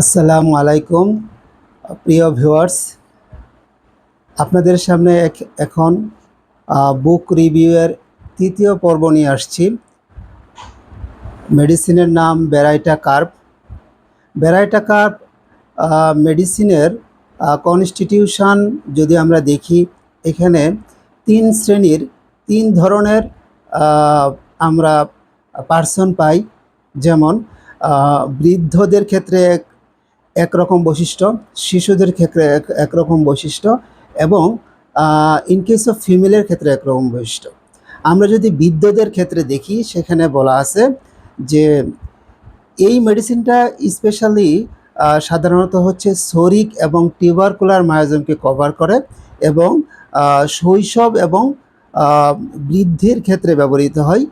আসসালামু আলাইকুম, প্রিয় ভিউয়ার্স। আপনাদের সামনে এখন বুক রিভিউয়ের তৃতীয় পর্ব নিয়ে আসছি। মেডিসিনের নাম বেরাইটা কার্প। বেরাইটা কার্প মেডিসিনের কনস্টিটিউশন যদি আমরা দেখি, এখানে তিন শ্রেণির, তিন ধরনের আমরা পার্সন পাই। যেমন বৃদ্ধদের ক্ষেত্রে এক একরকম বৈশিষ্ট্য, শিশুদের ক্ষেত্রে এক, একরকম বৈশিষ্ট্য এবং ইন কেস অফ ফিমেলের ক্ষেত্রে একরকম বৈশিষ্ট্য। আমরা যদি বৃদ্ধদের ক্ষেত্রে দেখি, সেখানে বলা আছে যে এই মেডিসিনটা স্পেশালি সাধারণত হচ্ছে সরিক এবং টিউবারকুলার মায়োজমকে কভার করে এবং শৈশব এবং বৃদ্ধির ক্ষেত্রে ব্যবহৃত হয়।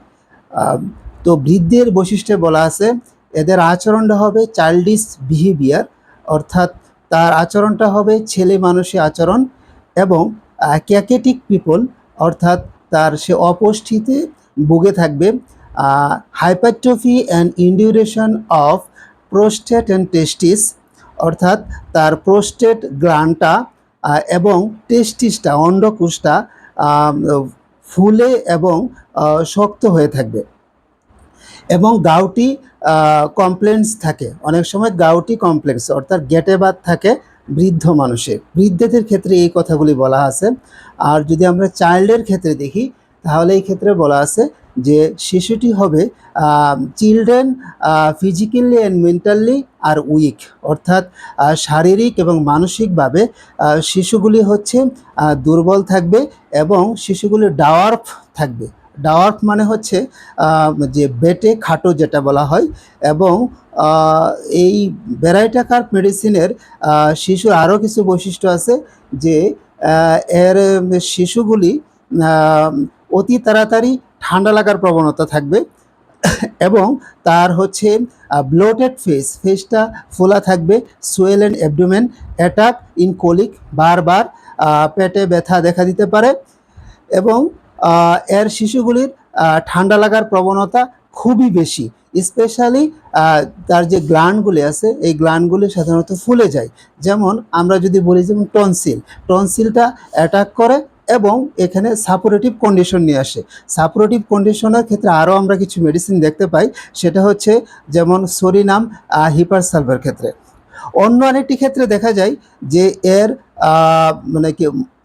তো বৃদ্ধের বৈশিষ্ট্যে বলা আছে এদের আচরণটা হবে চাইল্ডিস বিহেভিয়ার অর্থাৎ তার আচরণটা হবে ছেলে মানুষের আচরণ এবং ক্যাকেটিক পিপল অর্থাৎ তার সে অপুষ্টিতে ভুগে থাকবে। Hypertrophy and induration of prostate and testis অর্থাৎ তার প্রোস্টেট গ্লানটা এবং টেস্টিসটা অন্ডকুশটা ফুলে এবং শক্ত হয়ে থাকবে। এবং গাউটি কমপ্লেন্স থাকে। অনেক সময় গাউটি কমপ্লেক্স অর্থাৎ গেটে বাদ থাকে বৃদ্ধ মানুষের। বৃদ্ধদের ক্ষেত্রে এই কথাগুলি বলা আছে। আর যদি আমরা চাইল্ডের ক্ষেত্রে দেখি, তাহলে এই ক্ষেত্রে বলা আছে যে শিশুটি হবে children physically and mentally are weak অর্থাৎ শারীরিক এবং মানসিকভাবে শিশুগুলি হচ্ছে দুর্বল থাকবে এবং শিশুগুলি ডাওয়ার্ফ থাকবে। ডাওয়ার্ফ মানে হচ্ছে যে বেটে খাটো যেটা বলা হয়, এবং এই ভ্যারাইটা কার্প মেডিসিনের শিশুর আরও কিছু বৈশিষ্ট্য আছে যে এর শিশুগুলি অতি তাড়াতাড়ি ঠান্ডা লাগার প্রবণতা থাকবে, এবং তার হচ্ছে ব্লোটেড ফেস ফেসটা ফোলা থাকবে swell and abdomen attack in colic বারবার পেটে ব্যথা দেখা দিতে পারে, এবং এর শিশুগুলির ঠান্ডা লাগার প্রবণতা খুবই বেশি। স্পেশালি তার যে গ্লানগুলি আছে, এই গ্লানগুলি সাধারণত ফুলে যায়। যেমন আমরা যদি বলি যেমন টনসিল টনসিলটা অ্যাটাক করে এবং এখানে সাপোরেটিভ কন্ডিশন নিয়ে আসে। সাপোরেটিভ কন্ডিশনের ক্ষেত্রে আরও আমরা কিছু মেডিসিন দেখতে পাই। সেটা হচ্ছে যেমন সরিনাম হিপার হিপারসালভের ক্ষেত্রে। অন্য আরেকটি ক্ষেত্রে দেখা যায় যে এর মানে কি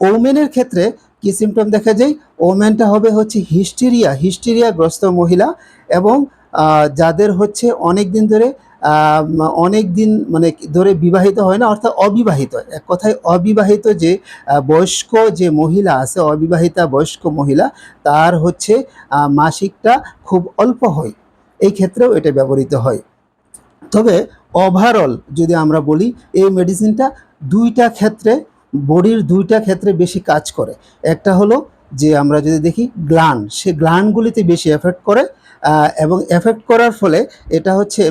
ওমেনের ক্ষেত্রে কি সিমটম দেখা যায়? ওমেনটা হবে হচ্ছে হিস্টেরিয়া হিস্টেরিয়াগ্রস্ত মহিলা এবং যাদের হচ্ছে অনেক দিন ধরে অনেক দিন মানে ধরে বিবাহিত হয় না, অর্থাৎ অবিবাহিত। এক কথায় অবিবাহিত যে বয়স্ক যে মহিলা আছে, অবিবাহিতা বয়স্ক মহিলা, তার হচ্ছে মাসিকটা খুব অল্প হয়। এই ক্ষেত্রেও এটা ব্যবহৃত হয়। তবে ওভারঅল যদি আমরা বলি, এই মেডিসিনটা দুইটা ক্ষেত্রে বডির দুইটা ক্ষেত্রে বেশি কাজ করে। একটা হলো যে আমরা যদি দেখি গ্লান সে গ্লানগুলিতে বেশি এফেক্ট করে এবং এফেক্ট করার ফলে এটা হচ্ছে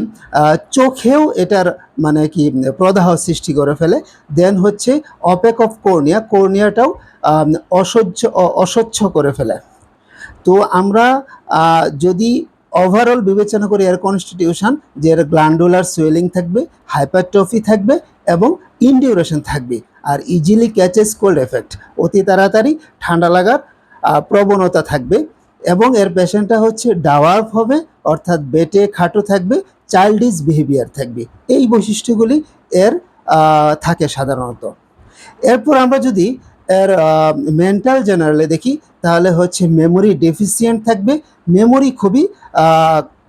চোখেও এটার মানে কি প্রদাহ সৃষ্টি করে ফেলে। দেন হচ্ছে অপেক অফ কর্নিয়া কর্নিয়াটাও অসহ্য অস্বচ্ছ করে ফেলে। তো আমরা যদি ওভারঅল বিবেচনা করি এর কনস্টিটিউশন যে এর গ্ল্যান্ডুলার সোয়েলিং থাকবে হাইপারট্রফি থাকবে এবং ইনডিউরেশন থাকবে। আর ইজিলি ক্যাচেস কোল্ড এফেক্ট অতি তাড়াতাড়ি ঠান্ডা লাগার প্রবণতা থাকবে এবং এর পেশেন্টটা হচ্ছে ডাওয়ার্ফ হবে, অর্থাৎ বেটে খাটো থাকবে চাইল্ডিস বিহেভিয়ার থাকবে। এই বৈশিষ্ট্যগুলি এর থাকে সাধারণত। এরপর আমরা যদি এর মেন্টাল জেনারেলে দেখি, তাহলে হচ্ছে মেমোরি ডেফিসিয়েন্ট থাকবে মেমোরি খুবই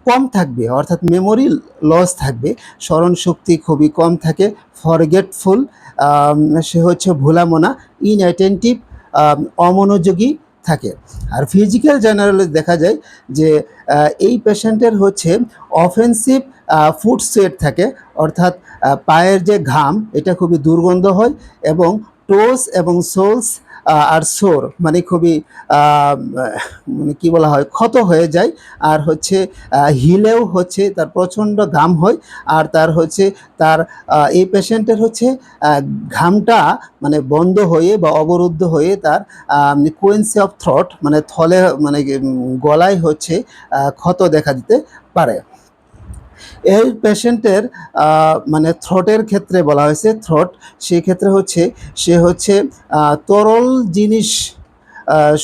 কম থাকবে, অর্থাৎ মেমোরি লস থাকবে স্মরণ শক্তি খুবই কম থাকে ফরগেটফুল সে হচ্ছে ভোলামোনা ইনঅ্যাটেন্টিভ অমনোযোগী থাকে। আর ফিজিক্যাল জেনারেলে দেখা যায় যে এই পেশেন্টের হচ্ছে অফেন্সিভ ফুড সেট থাকে। অর্থাৎ পায়ের যে ঘাম, এটা খুবই দুর্গন্ধ হয় এবং টোস এবং সোলস আর সোর মানে খুবই মানে কি বলা হয়, ক্ষত হয়ে যায়। আর হচ্ছে হিলেও হচ্ছে তার প্রচণ্ড ঘাম হয়। আর তার হচ্ছে, তার এই পেশেন্টের হচ্ছে ঘামটা মানে বন্ধ হয়ে বা অবরুদ্ধ হয়ে তার কোয়েন্সি অফ থ্রট মানে থলে মানে গলায় হচ্ছে ক্ষত দেখা দিতে পারে। এই পেশেন্টের মানে থ্রোটের ক্ষেত্রে বলা হয়েছে থ্রোট সেই ক্ষেত্রে হচ্ছে, সে হচ্ছে তরল জিনিস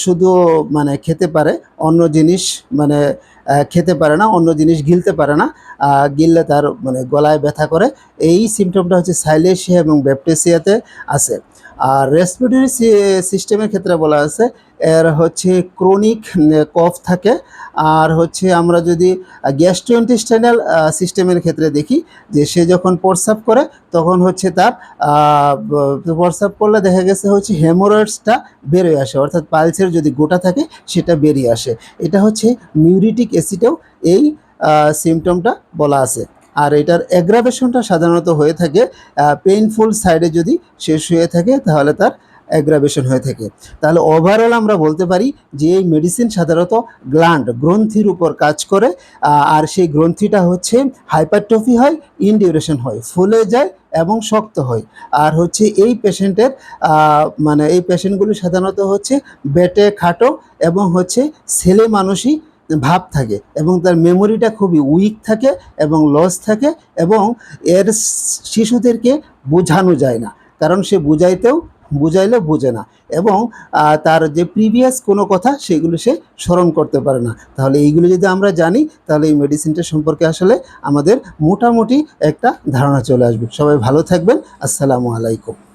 শুধু মানে খেতে পারে, অন্য জিনিস মানে খেতে পারে না, অন্য জিনিস গিলতে পারে না গিললে তার মানে গলায় ব্যথা করে, এই সিমটমটা হচ্ছে সাইলেশিয়া এবং ব্যাপটেসিয়াতে আছে। আর রেসপিরেটরি সিস্টেমের ক্ষেত্রে বলা আছে, এর হচ্ছে ক্রনিক কফ থাকে। আর হচ্ছে আমরা যদি গ্যাস্ট্রোইন্টেস্টাইনাল সিস্টেমের ক্ষেত্রে দেখি, যে সে যখন প্রস্রাব করে, তখন হচ্ছে তার প্রস্রাব করলে দেখা গেছে হচ্ছে হেমোরয়েডসটা বেরিয়ে আসে। অর্থাৎ পালসের যদি গোটা থাকে, সেটা বেরিয়ে আসে। এটা হচ্ছে মিউরিটিক অ্যাসিডেও এই সিমটমটা বলা আছে। আর এটার অ্যাগ্রাভেশনটা সাধারণত হয়ে থাকে পেইনফুল সাইডে যদি শেষ হয়ে থাকে, তাহলে তার অ্যাগ্রাভেশন হয়ে থাকে। তাহলে ওভারঅল আমরা বলতে পারি যে এই মেডিসিন সাধারণত গ্ল্যান্ড গ্রন্থির উপর কাজ করে আর সেই গ্রন্থিটা হচ্ছে হাইপারট্রফি হয় ইনডিউরেশন হয়, ফুলে যায় এবং শক্ত হয়। আর হচ্ছে এই পেশেন্টের মানে এই পেশেন্টগুলি সাধারণত হচ্ছে বেটে, খাটো এবং হচ্ছে ছেলে মানুষই ভাব থাকে এবং তার মেমোরিটা খুবই উইক থাকে এবং লস থাকে এবং এর শিশুদেরকে বোঝানো যায় না। কারণ সে বুঝাইতেও, বুঝাইলেও বোঝে না এবং তার যে প্রিভিয়াস কোনো কথা সেগুলো সে স্মরণ করতে পারে না। তাহলে এইগুলো যদি আমরা জানি, তাহলে এই মেডিসিনটা সম্পর্কে আসলে আমাদের মোটামুটি একটা ধারণা চলে আসবে। সবাই ভালো থাকবেন। আসসালামু আলাইকুম।